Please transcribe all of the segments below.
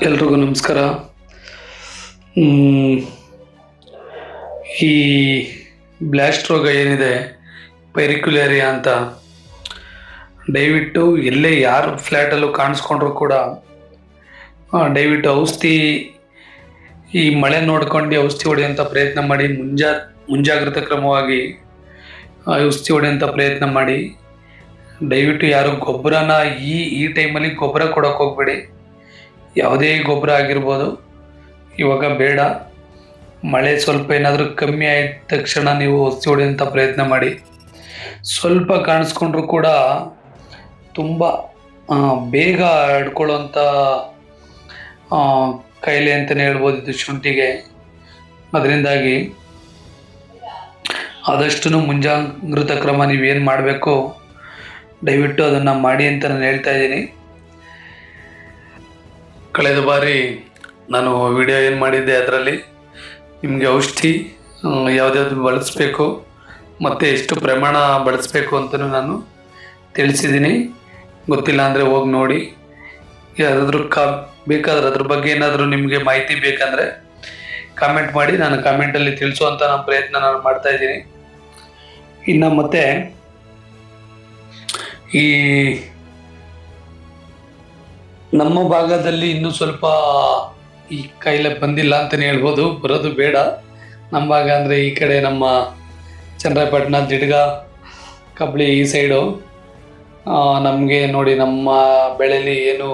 ಎಲ್ರಿಗೂ ನಮಸ್ಕಾರ. ಈ ಬ್ಲ್ಯಾಸ್ಟ್ ರೋಗ ಏನಿದೆ, ಪೈರಿಕ್ಯುಲೇರಿಯಾ ಅಂತ, ದಯವಿಟ್ಟು ಎಲ್ಲೇ ಯಾರು ಫ್ಲ್ಯಾಟಲ್ಲೂ ಕಾಣಿಸ್ಕೊಂಡ್ರು ಕೂಡ ದಯವಿಟ್ಟು ಔಷಧಿ, ಈ ಮಳೆ ನೋಡ್ಕೊಂಡು ಔಷಧಿ ಹೊಡೆಯುವಂಥ ಪ್ರಯತ್ನ ಮಾಡಿ, ಮುಂಜಾ, ಮುಂಜಾಗ್ರತಾ ಕ್ರಮವಾಗಿ ಔಷಧಿ ಹೊಡೆಯೋಂಥ ಪ್ರಯತ್ನ ಮಾಡಿ, ದಯವಿಟ್ಟು ಯಾರು ಗೊಬ್ಬರನ ಈ ಈ ಟೈಮಲ್ಲಿ ಗೊಬ್ಬರ ಕೊಡೋಕೆ ಹೋಗ್ಬೇಡಿ. ಯಾವುದೇ ಗೊಬ್ಬರ ಆಗಿರ್ಬೋದು. ಇವಾಗ ಬೇಡ. ಮಳೆ ಸ್ವಲ್ಪ ಏನಾದರೂ ಕಮ್ಮಿ ಆದ ತಕ್ಷಣ ನೀವು ಒಸಿ ಹೊಡೆಯೋಂಥ ಪ್ರಯತ್ನ ಮಾಡಿ. ಸ್ವಲ್ಪ ಕಾಣಿಸ್ಕೊಂಡ್ರೂ ಕೂಡ ತುಂಬ ಬೇಗ ಹಿಡ್ಕೊಳ್ಳೋಂಥ ಕಾಯಿಲೆ ಅಂತಲೇ ಹೇಳ್ಬೋದು ಇದು ಶುಂಠಿಗೆ. ಅದರಿಂದಾಗಿ ಆದಷ್ಟು ಮುಂಜಾಗೃತ ಕ್ರಮ ನೀವೇನು ಮಾಡಬೇಕು, ದಯವಿಟ್ಟು ಅದನ್ನು ಮಾಡಿ ಅಂತ ನಾನು ಹೇಳ್ತಾ ಇದ್ದೀನಿ. ಕಳೆದ ಬಾರಿ ನಾನು ವಿಡಿಯೋ ಏನು ಮಾಡಿದ್ದೆ ಅದರಲ್ಲಿ? ನಿಮಗೆ ಔಷಧಿ ಯಾವುದ್ಯಾವ್ದು ಬಳಸಬೇಕು, ಮತ್ತು ಎಷ್ಟು ಪ್ರಮಾಣ ಬಳಸಬೇಕು ಅಂತಲೂ ನಾನು ತಿಳಿಸಿದ್ದೀನಿ. ಗೊತ್ತಿಲ್ಲ ಅಂದರೆ ಹೋಗಿ ನೋಡಿ. ಯಾರಾದರೂ ಕಾ, ಬೇಕಾದ್ರೆ ಅದ್ರ ಬಗ್ಗೆ ಏನಾದರೂ ನಿಮಗೆ ಮಾಹಿತಿ ಬೇಕಂದರೆ ಕಾಮೆಂಟ್ ಮಾಡಿ, ನಾನು ಕಾಮೆಂಟಲ್ಲಿ ತಿಳಿಸುವಂಥ ನಮ್ಮ ಪ್ರಯತ್ನ ನಾನು ಮಾಡ್ತಾಯಿದ್ದೀನಿ ಇನ್ನು ಮತ್ತೆ ಈ ನಮ್ಮ ಭಾಗದಲ್ಲಿ ಇನ್ನೂ ಸ್ವಲ್ಪ ಈ ಕಾಯಿಲೆ ಬಂದಿಲ್ಲ ಅಂತಲೇ ಹೇಳ್ಬೋದು. ಬರೋದು ಬೇಡ. ನಮ್ಮ ಭಾಗ ಅಂದರೆ ಈ ಕಡೆ ನಮ್ಮ ಚಂದ್ರಪಟ್ಟಣ, ದಿಡ್ಗ, ಕಬ್ಳಿ ಈ ಸೈಡು. ನಮಗೆ ನೋಡಿ ನಮ್ಮ ಬೆಳೆಯಲ್ಲಿ ಏನು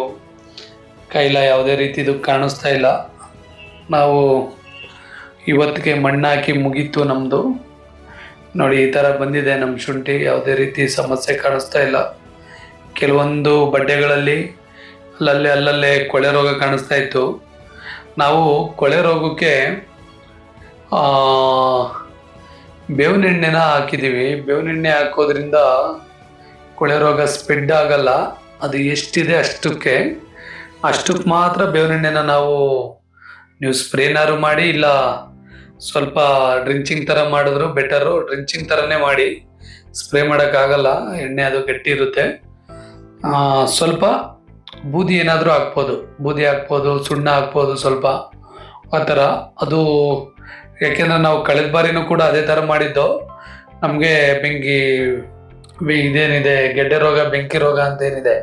ಕಾಯಿಲೆ ಯಾವುದೇ ರೀತಿದು ಕಾಣಿಸ್ತಾ ಇಲ್ಲ. ನಾವು ಇವತ್ತಿಗೆ ಮಣ್ಣು ಹಾಕಿ ಮುಗೀತು ನಮ್ಮದು ನೋಡಿ, ಈ ಥರ ಬಂದಿದೆ ನಮ್ಮ ಶುಂಠಿ. ಯಾವುದೇ ರೀತಿ ಸಮಸ್ಯೆ ಕಾಣಿಸ್ತಾ ಇಲ್ಲ. ಕೆಲವೊಂದು ಬಡ್ಡೆಗಳಲ್ಲಿ ಅಲ್ಲಲ್ಲೇ ಅಲ್ಲಲ್ಲೇ ಕೊಳೆ ರೋಗ ಕಾಣಿಸ್ತಾ ಇತ್ತು. ನಾವು ಕೊಳೆ ರೋಗಕ್ಕೆ ಆ, ಬೇವಿನ ಎಣ್ಣೆನ ಹಾಕಿದ್ದೀವಿ ಬೇವಿನ ಎಣ್ಣೆ ಹಾಕೋದ್ರಿಂದ ಕೊಳೆ ರೋಗ ಸ್ಪ್ರೆಡ್ ಆಗಲ್ಲ. ಅದು ಎಷ್ಟಿದೆ ಅಷ್ಟಕ್ಕೆ. ಅಷ್ಟಕ್ಕೆ ಮಾತ್ರ ಬೇವಿನ ಎಣ್ಣೆನ ನಾವು ನೀವು ಸ್ಪ್ರೇನಾರು ಮಾಡಿ ಇಲ್ಲ ಸ್ವಲ್ಪ ಡ್ರಿಂಚಿಂಗ್ ಥರ ಮಾಡಿದ್ರು ಬೆಟರು ಡ್ರಿಂಚಿಂಗ್ ಥರನೇ ಮಾಡಿ ಸ್ಪ್ರೇ ಮಾಡೋಕ್ಕಾಗಲ್ಲ. ಎಣ್ಣೆ ಅದು ಗಟ್ಟಿ ಇರುತ್ತೆ. ಸ್ವಲ್ಪ ಬೂದಿ ಏನಾದರೂ ಹಾಕ್ಬೋದು, ಬೂದಿ ಹಾಕ್ಬೋದು, ಸುಣ್ಣ ಹಾಕ್ಬೋದು ಸ್ವಲ್ಪ. ಆ ಥರ. ಅದು ಯಾಕೆಂದರೆ ನಾವು ಕಳೆದ ಬಾರಿನೂ ಕೂಡ ಅದೇ ಥರ ಮಾಡಿದ್ದು. ನಮಗೆ ಬೆಂಕಿ ಇದೇನಿದೆ, ಗೆಡ್ಡೆ ರೋಗ, ಬೆಂಕಿ ರೋಗ ಅಂತ ಏನಿದೆ,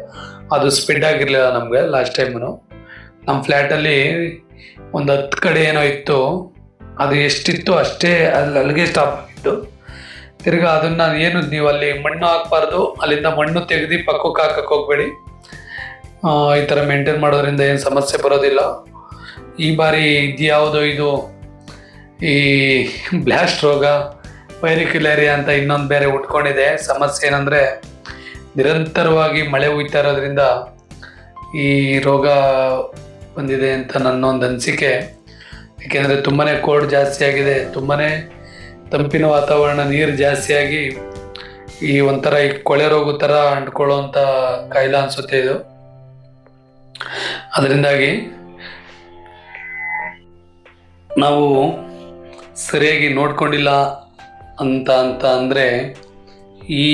ಅದು ಸ್ಪ್ರೆಡ್ ಆಗಿರಲಿಲ್ಲ ನಮಗೆ ಲಾಸ್ಟ್ ಟೈಮು ನಮ್ಮ ಫ್ಲ್ಯಾಟಲ್ಲಿ ಒಂದು ಹತ್ತು ಕಡೆ ಏನೋ ಇತ್ತು. ಅದು ಎಷ್ಟಿತ್ತು ಅಷ್ಟೇ ಅಲ್ಲಿ ಅಲ್ಲಿಗೆ ಸ್ಟಾಪ್ ಆಗಿತ್ತು. ತಿರ್ಗಾ ಅದನ್ನ ಏನು ನೀವು ಅಲ್ಲಿ ಮಣ್ಣು ಹಾಕ್ಬಾರ್ದು, ಅಲ್ಲಿಂದ ಮಣ್ಣು ತೆಗೆದು ಪಕ್ಕಕ್ಕೆ ಹಾಕಕ್ಕೆ ಹೋಗ್ಬೇಡಿ. ಈ ಥರ ಮೇಂಟೈನ್ ಮಾಡೋದ್ರಿಂದ ಏನು ಸಮಸ್ಯೆ ಬರೋದಿಲ್ಲ. ಈ ಬಾರಿ ಇದ್ಯಾವುದೋ ಇದು, ಈ ಬ್ಲಾಸ್ಟ್ ರೋಗ ಪೈರಿಕ್ಯುಲೇರಿಯಾ ಅಂತ ಇನ್ನೊಂದು ಬೇರೆ ಉಟ್ಕೊಂಡಿದೆ. ಸಮಸ್ಯೆ ಏನಂದರೆ, ನಿರಂತರವಾಗಿ ಮಳೆ ಹುಯ್ತಾ ಇರೋದ್ರಿಂದ ಈ ರೋಗ ಬಂದಿದೆ ಅಂತ ನನ್ನ ಒಂದು ಅನಿಸಿಕೆ. ಏಕೆಂದರೆ ತುಂಬಾ ಕೋಲ್ಡ್ ಜಾಸ್ತಿ ಆಗಿದೆ ತುಂಬಾ ತಂಪಿನ ವಾತಾವರಣ, ನೀರು ಜಾಸ್ತಿಯಾಗಿ ಈ ಒಂಥರ ಈ ಕೊಳೆ ರೋಗ ಥರ ಅಂಟ್ಕೊಳ್ಳೋವಂಥ ಕಾಯಿಲೆ ಅನಿಸುತ್ತೆ ಇದು. ಅದರಿಂದಾಗಿ ನಾವು ಸರಿಯಾಗಿ ನೋಡ್ಕೊಂಡಿಲ್ಲ ಅಂತ ಅಂತ ಅಂದರೆ ಈ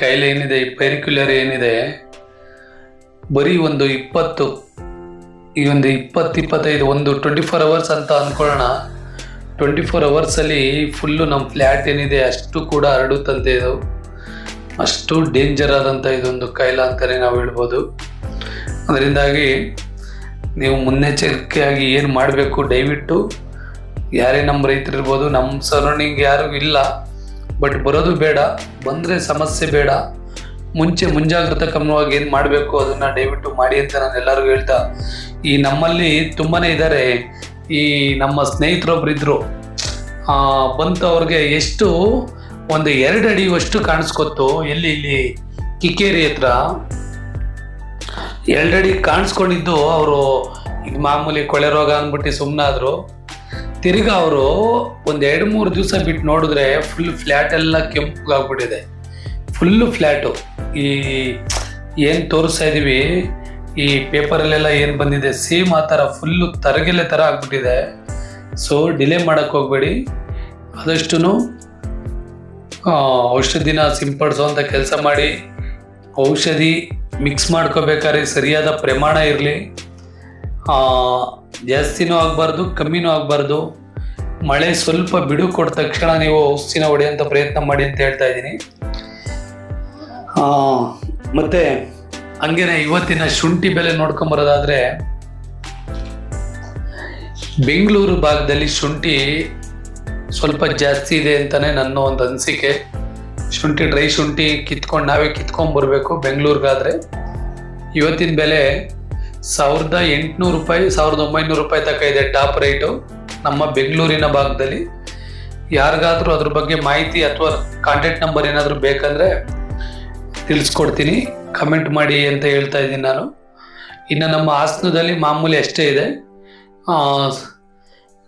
ಕಾಯಿಲೆ ಏನಿದೆ, ಈ ಪೈರಿಕ್ಯುಲರ್ ಏನಿದೆ, ಬರೀ ಒಂದು ಇಪ್ಪತ್ತು, ಈ ಒಂದು ಇಪ್ಪತ್ತು, ಇಪ್ಪತ್ತೈದು, ಒಂದು ಟ್ವೆಂಟಿ ಫೋರ್ ಅವರ್ಸ್ ಅಂತ ಅಂದ್ಕೊಳ್ಳೋಣ ಟ್ವೆಂಟಿ ಫೋರ್ ಅವರ್ಸಲ್ಲಿ ಫುಲ್ಲು ನಮ್ಮ ಫ್ಲ್ಯಾಟ್ ಏನಿದೆ ಅಷ್ಟು ಕೂಡ ಹರಡುತ್ತಂತೆ ಇದು. ಅಷ್ಟು ಡೇಂಜರ್ ಆದಂಥ ಇದೊಂದು ಕಾಯಿಲೆ ಅಂತಲೇ ನಾವು ಹೇಳ್ಬೋದು. ಅದರಿಂದಾಗಿ ನೀವು ಮುನ್ನೆಚ್ಚರಿಕೆಯಾಗಿ ಏನು ಮಾಡಬೇಕು? ದಯವಿಟ್ಟು ಯಾರೇ ನಮ್ಮ ರೈತರಿರ್ಬೋದು ನಮ್ಮ ಸರೌಂಡಿಂಗ್ ಯಾರು ಇಲ್ಲ ಬಟ್ ಬರೋದು ಬೇಡ ಬಂದರೆ ಸಮಸ್ಯೆ ಬೇಡ. ಮುಂಚೆ ಮುಂಜಾಗ್ರತಾ ಕ್ರಮವಾಗಿ ಏನು ಮಾಡಬೇಕು ಅದನ್ನು ದಯವಿಟ್ಟು ಮಾಡಿ ಅಂತ ನಾನು ಎಲ್ಲರಿಗೂ ಹೇಳ್ತಾ ಈ ನಮ್ಮಲ್ಲಿ ತುಂಬಾ ಇದ್ದಾರೆ ಈ ನಮ್ಮ ಸ್ನೇಹಿತರೊಬ್ಬರು ಇದ್ರು ಆ, ಬಂತು ಅವ್ರಿಗೆ ಎಷ್ಟು ಒಂದು ಎರಡು ಅಡಿಯಷ್ಟು ಕಾಣಿಸ್ಕೊತ್ತು. ಎಲ್ಲಿ ಇಲ್ಲಿ ಕಿಕ್ಕೇರಿ ಹತ್ರ. ಎರಡಡಿ ಕಾಣಿಸ್ಕೊಂಡಿದ್ದು ಅವರು ಇದು ಮಾಮೂಲಿ ಕೊಳೆ ರೋಗ ಅಂದ್ಬಿಟ್ಟು ಸುಮ್ಮನಾದ್ರು ತಿರ್ಗಾ ಅವರು ಒಂದು ಎರಡು ಮೂರು ದಿವಸ ಬಿಟ್ಟು ನೋಡಿದ್ರೆ ಫುಲ್ ಫ್ಲ್ಯಾಟ್ ಎಲ್ಲ ಕೆಂಪಗಾಗ್ಬಿಟ್ಟಿದೆ. ಫುಲ್ಲು ಫ್ಲ್ಯಾಟು ಈ ಏನು ತೋರಿಸ್ತಾ ಇದ್ದೀವಿ ಈ ಪೇಪರಲ್ಲೆಲ್ಲ ಏನು ಬಂದಿದೆ, ಸೇಮ್ ಆ ಥರ ಫುಲ್ಲು ತರಗೆಲೆ ಥರ ಆಗ್ಬಿಟ್ಟಿದೆ. ಸೊ ಡಿಲೇ ಮಾಡೋಕ್ಕೆ ಹೋಗಬೇಡಿ. ಆದಷ್ಟು ಔಷಧಿನ ಸಿಂಪಡಿಸೋವಂಥ ಕೆಲಸ ಮಾಡಿ. ಔಷಧಿ ಮಿಕ್ಸ್ ಮಾಡ್ಕೋಬೇಕಾದ್ರೆ ಸರಿಯಾದ ಪ್ರಮಾಣ ಇರಲಿ. ಜಾಸ್ತಿನೂ ಆಗಬಾರ್ದು, ಕಮ್ಮಿನೂ ಆಗಬಾರ್ದು. ಮಳೆ ಸ್ವಲ್ಪ ಬಿಡು ಕೊಟ್ಟ ತಕ್ಷಣ ನೀವು ಔಷಧಿನ ಹೊಡೆಯುವಂಥ ಪ್ರಯತ್ನ ಮಾಡಿ ಅಂತ ಹೇಳ್ತಾ ಇದ್ದೀನಿ. ಮತ್ತೆ ಹಂಗೇನೆ ಇವತ್ತಿನ ಶುಂಠಿ ಬೆಲೆ ನೋಡ್ಕೊಂಬರೋದಾದರೆ ಬೆಂಗಳೂರು ಭಾಗದಲ್ಲಿ ಶುಂಠಿ ಸ್ವಲ್ಪ ಜಾಸ್ತಿ ಇದೆ ಅಂತಲೇ ನನ್ನ ಒಂದು ಅನಿಸಿಕೆ. ಶುಂಠಿ ಡ್ರೈ ಶುಂಠಿ ಕಿತ್ಕೊಂಡು ನಾವೇ ಕಿತ್ಕೊಂಡ್ ಬರಬೇಕು ಬೆಂಗಳೂರಿಗಾದ್ರೆ. ಇವತ್ತಿನ ಬೆಲೆ ಸಾವಿರದ ಎಂಟುನೂರು ರೂಪಾಯಿ, ಸಾವಿರದ ಒಂಬೈನೂರು ರೂಪಾಯಿ ತನಕ ಇದೆ ಟಾಪ್ ರೇಟು ನಮ್ಮ ಬೆಂಗಳೂರಿನ ಭಾಗದಲ್ಲಿ. ಯಾರಿಗಾದ್ರೂ ಅದ್ರ ಬಗ್ಗೆ ಮಾಹಿತಿ ಅಥವಾ ಕಾಂಟ್ಯಾಕ್ಟ್ ನಂಬರ್ ಏನಾದರೂ ಬೇಕಂದ್ರೆ ತಿಳಿಸ್ಕೊಡ್ತೀನಿ. ಕಮೆಂಟ್ ಮಾಡಿ ಅಂತ ಹೇಳ್ತಾ ಇದ್ದೀನಿ ನಾನು. ಇನ್ನು ನಮ್ಮ ಹಾಸನದಲ್ಲಿ ಮಾಮೂಲಿ ಅಷ್ಟೇ ಇದೆ.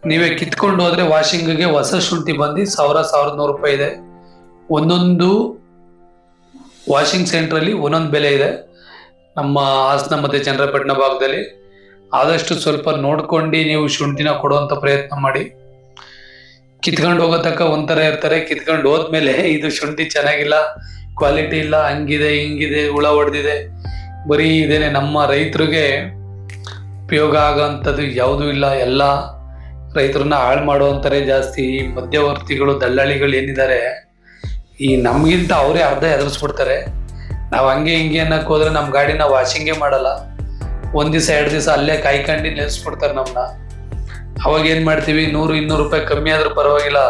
ನೀವೇ ಕಿತ್ಕೊಂಡು ಹೋದರೆ ವಾಷಿಂಗ್ಗೆ ಹೊಸ ಶುಂಠಿ ಬಂದು ಸಾವಿರ, ಸಾವಿರದ ನೂರು ರೂಪಾಯಿ ಇದೆ. ಒಂದೊಂದು ವಾಷಿಂಗ್ ಸೆಂಟ್ರಲ್ಲಿ ಒಂದೊಂದು ಬೆಲೆ ಇದೆ. ನಮ್ಮ ಹಾಸನ ಮತ್ತು ಚಂದ್ರಪಟ್ಟಣ ಭಾಗದಲ್ಲಿ ಆದಷ್ಟು ಸ್ವಲ್ಪ ನೋಡ್ಕೊಂಡು ನೀವು ಶುಂಠಿನ ಕೊಡುವಂಥ ಪ್ರಯತ್ನ ಮಾಡಿ. ಕಿತ್ಕೊಂಡು ಹೋಗೋ ತನಕ ಒಂಥರ ಇರ್ತಾರೆ. ಕಿತ್ಕೊಂಡು ಹೋದ್ಮೇಲೆ ಇದು ಶುಂಠಿ ಚೆನ್ನಾಗಿಲ್ಲ ಕ್ವಾಲಿಟಿ ಇಲ್ಲ, ಹಂಗಿದೆ, ಹಿಂಗಿದೆ, ಹುಳ ಹೊಡೆದಿದೆ. ಬರೀ ಇದೇನೆ ನಮ್ಮ ರೈತರಿಗೆ ಉಪಯೋಗ ಆಗೋಂಥದ್ದು ಯಾವುದೂ ಇಲ್ಲ. ಎಲ್ಲ ರೈತರನ್ನ ಹಾಳು ಮಾಡುವಂತಾರೆ ಜಾಸ್ತಿ. ಮಧ್ಯವರ್ತಿಗಳು, ದಲ್ಲಾಳಿಗಳು ಏನಿದ್ದಾರೆ ಈ ನಮಗಿಂತ ಅವರೇ ಅರ್ಧ ಎದುರಿಸ್ಬಿಡ್ತಾರೆ ನಾವು ಹಂಗೆ ಹಿಂಗೆ ಅನ್ನಕ್ಕೆ ಹೋದ್ರೆ ನಮ್ಮ ಗಾಡಿನ ವಾಷಿಂಗೇ ಮಾಡಲ್ಲ. ಒಂದು ದಿವಸ, ಎರಡು ದಿವಸ ಅಲ್ಲೇ ಕಾಯ್ಕೊಂಡು ನಿಲ್ಲಿಸ್ಬಿಡ್ತಾರೆ ನಮ್ಮನ್ನ ಅವಾಗ ಏನು ಮಾಡ್ತೀವಿ? ನೂರು, ಇನ್ನೂರು ರೂಪಾಯಿ ಕಮ್ಮಿ ಆದರೂ ಪರವಾಗಿಲ್ಲ.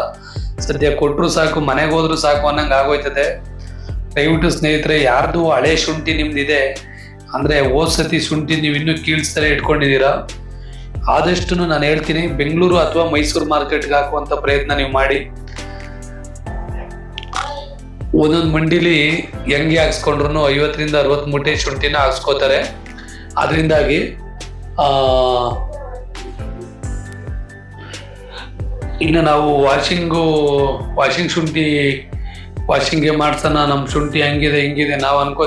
ಸದ್ಯ ಕೊಟ್ಟರು ಸಾಕು, ಮನೆಗೆ ಹೋದ್ರು ಸಾಕು ಅನ್ನಂಗೆ ಆಗೋಯ್ತದೆ. ದಯವಿಟ್ಟು ಸ್ನೇಹಿತರೆ, ಯಾರ್ದು ಹಳೆ ಶುಂಠಿ ನಿಮ್ದಿದೆ, ಅಂದರೆ ಹೋದ್ ಸತಿ ಶುಂಠಿ ನೀವು ಇನ್ನೂ ಕೀಳ್ಸ್ತಾರೆ ಇಟ್ಕೊಂಡಿದ್ದೀರಾ? ಆದಷ್ಟು ನಾನು ಹೇಳ್ತೀನಿ, ಬೆಂಗಳೂರು ಅಥವಾ ಮೈಸೂರು ಮಾರ್ಕೆಟ್ಗೆ ಹಾಕುವಂಥ ಪ್ರಯತ್ನ ನೀವು ಮಾಡಿ. ಒಂದೊಂದು ಮಂಡಿಲಿ ಹೆಂಗೆ ಹಾಕ್ಸ್ಕೊಂಡ್ರು ಐವತ್ತರಿಂದ ಅರವತ್ತು ಮೂಟೆ ಶುಂಠಿನ ಹಾಕ್ಸ್ಕೋತಾರೆ. ಅದರಿಂದಾಗಿ ಇನ್ನು ನಾವು ವಾಷಿಂಗು, ವಾಷಿಂಗ್ ಶುಂಠಿ ವಾಷಿಂಗ್ಗೆ ಮಾಡ್ಸೋಣ, ನಮ್ಮ ಶುಂಠಿ ಹೆಂಗಿದೆ ಹೆಂಗಿದೆ, ನಾವು ಅನ್ಕೋ